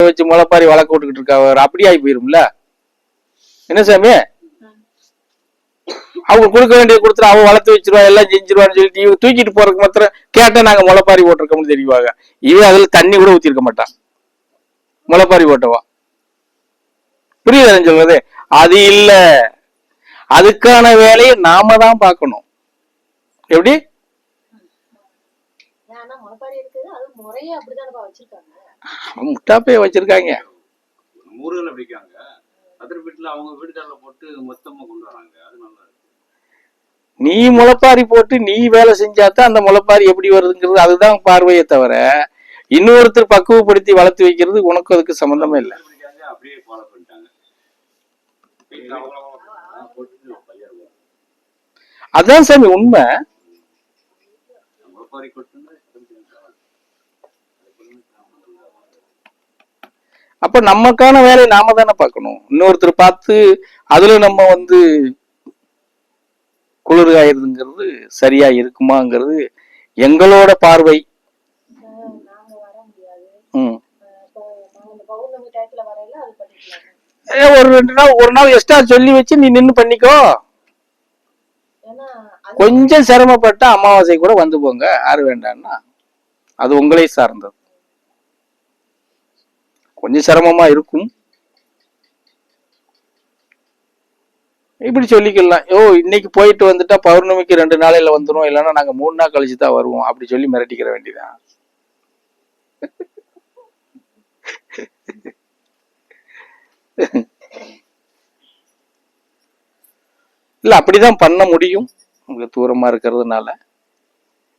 வச்சு முளைப்பாரி வளர்க்க விட்டுக்கிட்டு இருக்கா அப்படி ஆகி போயிரும்ல. என்ன சாமி? அவங்க கொடுக்க வேண்டிய கொடுத்துட்டு அவன் வளர்த்து வச்சிருவா எல்லாம் செஞ்சிருவான்னு சொல்லிட்டு இவங்க தூக்கிட்டு போறதுக்கு மாத்திரம் கேட்டா நாங்க முளைப்பாரி போட்டிருக்கோம்னு தெரியுவாங்க. இவன் அதுல தண்ணி கூட ஊத்திருக்க மாட்டான் முளைப்பாரி போட்டவா புரியுதா சொல்றது? அது இல்ல. அதுக்கான வேலையை நாம தான் பார்க்கணும். எப்படி? முளைப்பாரி இருக்குது அது முறையே வச்சிருக்காங்க. அவன் முட்டாப்பைய வச்சிருக்காங்க. ஊர்ல பிடிக்காங்க. அதர் வீட்டுல அவங்க வீடுகளில போட்டு மொத்தமா கொண்டு வராங்க. அது நல்லா நீ முளைப்பாரி போட்டு நீ வேலை செஞ்சாதான் அந்த முளைப்பாரி எப்படி வருதுங்கிறது அதுதான் பார்வையே தவிர இன்னொருத்தர் பக்குவப்படுத்தி வளர்த்து வைக்கிறது உனக்கு அதுக்கு சம்பந்தமே இல்லை. அப்படியே ஃபாலோ பண்ணிட்டாங்க. அதான் சாமி உண்மை முளைப்பாரி கொட்டுன்னா அப்ப நமக்கான வேலையை நாம தானே பார்க்கணும். இன்னொருத்தர் பார்த்து அதுல நம்ம வந்து குளிர்காயிருதுங்கிறது சரியா இருக்குமாங்கிறது எங்களோட பார்வை. ம். ஒரு ரெண்டு நாள் ஒரு நாள் எக்ஸ்ட்ரா சொல்லி வச்சு நீ நின்று பண்ணிக்கோ. கொஞ்சம் சிரமப்பட்ட அமாவாசை கூட வந்து போங்க. யாரு வேண்டாம்னா அது உங்களை சார்ந்தது. கொஞ்சம் சிரமமாக இருக்கும். இப்படி சொல்லிக்கலாம். ஓ இன்னைக்கு போயிட்டு வந்துட்டா பௌர்ணமிக்கு ரெண்டு நாளையில வந்துடும் இல்லைன்னா நாங்கள் மூணு நாள் கழிச்சு தான் வருவோம் அப்படி சொல்லி மிரட்டிக்கிற வேண்டியதான் இல்லை அப்படிதான் பண்ண முடியும். உங்களுக்கு தூரமாக இருக்கிறதுனால.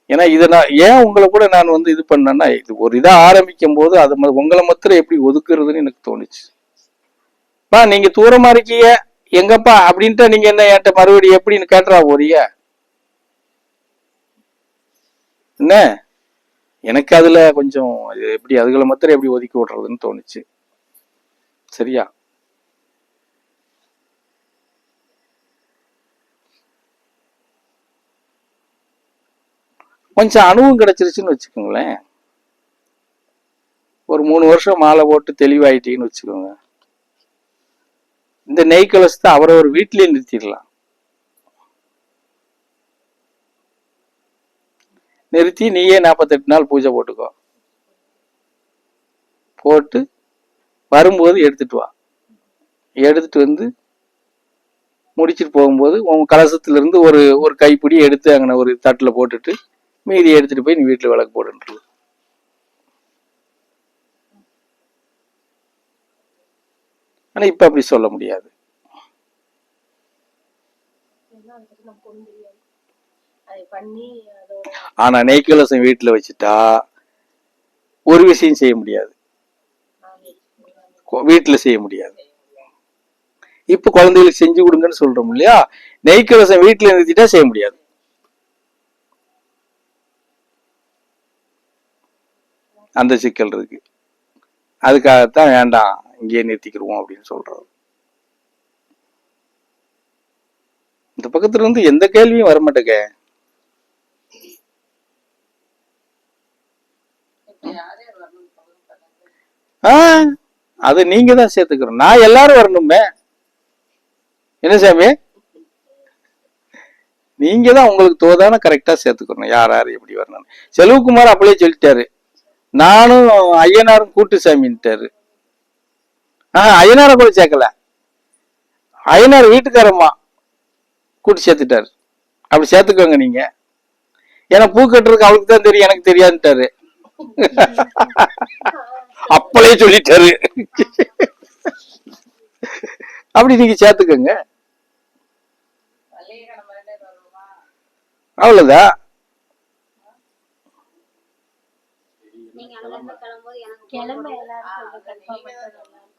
ஏன்னா இதை நான் ஏன் உங்களை கூட நான் வந்து இது பண்ணேன்னா இது ஒரு இதாக ஆரம்பிக்கும் போது அது உங்களை மாத்திரம் எப்படி ஒதுக்குறதுன்னு எனக்கு தோணுச்சு. பா நீங்க தூரமா இருக்கீங்க. எங்கப்பா? அப்படின்ட்டு நீங்க என்ன என்கிட்ட மறுபடியும் எப்படின்னு கேட்டுறா போறீங்க என்ன? எனக்கு அதுல கொஞ்சம் எப்படி அதுகளை மாத்திரம் எப்படி ஒதுக்கி விடுறதுன்னு தோணுச்சு. சரியா? கொஞ்சம் அனுபவம் கிடைச்சிருச்சுன்னு வச்சுக்கோங்களேன். ஒரு மூணு வருஷம் மாலை போட்டு தெளிவாயிட்டீங்கன்னு வச்சுக்கோங்க. இந்த நெய் கலசத்தை அவரை ஒரு வீட்டிலேயே நிறுத்திடலாம். நிறுத்தி நீயே நாற்பத்தெட்டு நாள் பூஜை போட்டுக்கோ. போட்டு வரும்போது எடுத்துட்டு வா. எடுத்துட்டு வந்து முடிச்சுட்டு போகும்போது உன் கலசத்துலேருந்து ஒரு ஒரு கைப்பிடி எடுத்து அங்கே ஒரு தட்டில் போட்டுட்டு மீதி எடுத்துட்டு போய் நீ வீட்டுல விளக்கு போட்டுன்றது ஆனா இப்ப அப்படி சொல்ல முடியாது. ஆனா நெய் கலசம் வீட்டுல வச்சுட்டா ஒரு விஷயம் செய்ய முடியாது. வீட்டுல செய்ய முடியாது. இப்ப குழந்தைகளுக்கு செஞ்சு கொடுங்கன்னு சொல்றோம் இல்லையா? நெய் கலசம் வீட்டுல நிறுத்திட்டா செய்ய முடியாது. அந்த சிக்கல் இருக்கு. அதுக்காகத்தான் வேண்டாம் இங்கேயே நிறுத்திக்கிருவோம் அப்படின்னு சொல்றது இந்த பக்கத்துல இருந்து எந்த கேள்வியும் வர மாட்டேங்க ஆ அது நீங்க தான் சேர்த்துக்கணும். நான் எல்லாரும் வரணுமே. என்ன சாமி? நீங்க தான் உங்களுக்கு தோதான கரெக்டா சேர்த்துக்கணும். யார் யார் எப்படி வரணும் செல்வகுமார் அப்படியே சொல்லிட்டாரு. நானும் ஐயனாரும் கூட்டு சாமின்ட்டாரு ஆஹ் ஐயனாரை கூட சேர்க்கல. ஐயனார் வீட்டுக்காரம்மா கூட்டு சேர்த்துட்டாரு. அப்படி சேர்த்துக்கோங்க நீங்க. ஏன்னா பூ கட்டுறதுக்கு அவளுக்கு தான் தெரியும் எனக்கு தெரியாதுன்ட்டாரு. அப்பளே சொல்லிட்டாரு. அப்படி நீங்க சேர்த்துக்கோங்க. அவ்வளவுதான் நீங்க அங்க இருந்து கிளம்பும்போது எனக்கு கிளம்ப எல்லாரும் கொஞ்சம் கன்ஃபார்ம் பண்ணிட்டு